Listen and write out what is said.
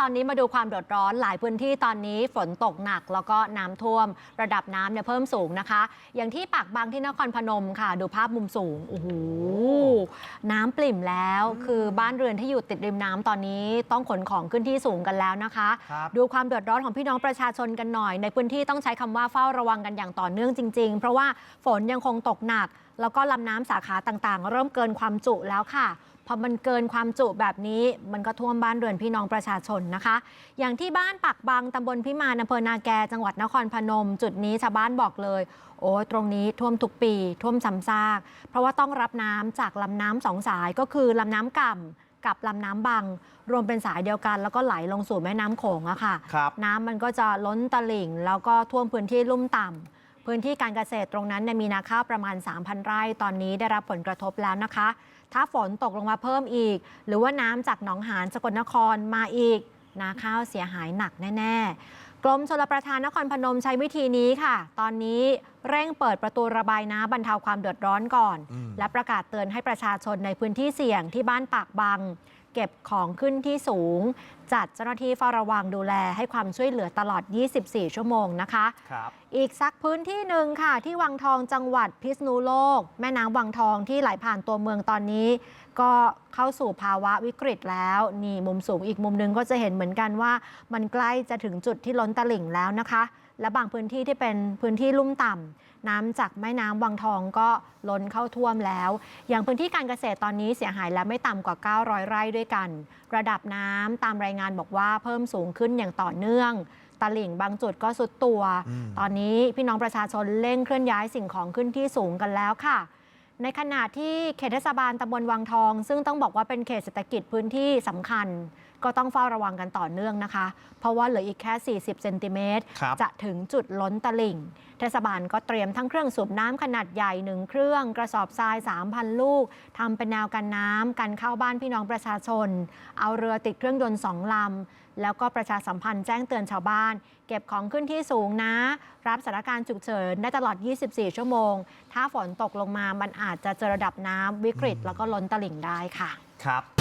ตอนนี้มาดูความเดือดร้อนหลายพื้นที่ตอนนี้ฝนตกหนักแล้วก็น้ำท่วม ระดับน้ำเนี่ยเพิ่มสูงนะคะ อย่างที่ปากบางที่นครพนมค่ะ ดูภาพมุมสูงโอ้โหน้ำปริ่มแล้ว คือบ้านเรือนที่อยู่ติดริมน้ำตอนนี้ ต้องขนของขึ้นที่สูงกันแล้วนะคะครับดูความเดือดร้อนของพี่น้องประชาชนกันหน่อย ในพื้นที่ต้องใช้คำว่าเฝ้าระวังกันอย่างต่อเนื่องจริง ๆ เพราะว่าฝนยังคงตกหนัก แล้วก็ลำน้ำสาขาต่างๆ เริ่มเกินความจุแล้วค่ะพอมันเกินความจุแบบนี้มันก็ท่วมบ้านเรือนพี่น้องประชาชนนะคะ อย่างที่บ้านปักบังตำบลพิมานอำเภอนาแกจังหวัดนครพนม จุดนี้ชาวบ้านบอกเลย โอ้ยตรงนี้ท่วมทุกปี ท่วมซ้ำซาก เพราะว่าต้องรับน้ำจากลำน้ำสองสายก็คือลำน้ำก่ำกับลำน้ำบังรวมเป็นสายเดียวกันแล้วก็ไหลลงสู่แม่น้ำโขงอะค่ะครับน้ำมันก็จะล้นตลิ่ง แล้วก็ท่วมพื้นที่ลุ่มต่ำ พื้นที่การเกษตรตรงนั้นเนี่ยมีนาข้าวประมาณ 3,000 ไร่ ตอนนี้ได้รับผลกระทบแล้วนะคะ ถ้าฝนตกลงมาเพิ่มอีก หรือว่าน้ำจากหนองหานสกลนครมาอีก นาข้าวเสียหายหนักแน่ ๆ กรมชลประทานนครพนมใช้วิธีนี้ค่ะ ตอนนี้เร่งเปิดประตูระบายน้ำบรรเทาความเดือดร้อนก่อนอืมและประกาศเตือนให้ประชาชนในพื้นที่เสี่ยงที่บ้านปากบัง เก็บของขึ้นที่สูง จัดเจ้าหน้าที่เฝ้าระวังดูแลให้ความช่วยเหลือตลอด 24 ชั่วโมงนะคะครับอีกสักพื้นที่หนึ่งค่ะ ที่วังทองจังหวัดพิษณุโลก แม่น้ำวังทองที่ไหลผ่านตัวเมืองตอนนี้ ก็เข้าสู่ภาวะวิกฤตแล้ว นี่มุมสูงอีกมุมหนึงก็จะเห็นเหมือนกันว่า มันใกล้จะถึงจุดที่ล้นตลิ่งแล้วนะคะ และบางพื้นที่ที่เป็นพื้นที่ลุ่มต่ำน้ำจากแม่น้ำวังทองก็ล้นเข้าท่วมแล้ว อย่างพื้นที่การเกษตรตอนนี้เสียหายแล้วไม่ต่ำกว่า 900 ไร่ด้วยกัน ระดับน้ำตามรายงานบอกว่าเพิ่มสูงขึ้นอย่างต่อเนื่องตลิ่งบางจุดก็สุดตัวอืมตอนนี้พี่น้องประชาชนเร่งเคลื่อนย้ายสิ่งของขึ้นที่สูงกันแล้วค่ะ ในขณะที่เขตเทศบาลตำบลวังทอง ซึ่งต้องบอกว่าเป็นเขตเศรษฐกิจพื้นที่สำคัญก็ต้องเฝ้าระวังกันต่อเนื่องนะคะ เพราะว่าเหลืออีกแค่ 40 เซนติเมตร ครับ จะถึงจุดล้นตลิ่ง เทศบาลก็เตรียมทั้งเครื่องสูบน้ำขนาดใหญ่หนึ่งเครื่อง กระสอบทราย 3,000 ลูกทำเป็นแนวกันน้ำกันเข้าบ้านพี่น้องประชาชน เอาเรือติดเครื่องยนต์สองลำ แล้วก็ประชาสัมพันธ์แจ้งเตือนชาวบ้าน เก็บของขึ้นที่สูงนะ รับสถานการณ์ฉุกเฉินได้ตลอด 24 ชั่วโมง ถ้าฝนตกลงมามันอาจจะเจอระดับน้ำวิกฤต แล้วก็ล้นตลิ่งได้ค่ะ ครับ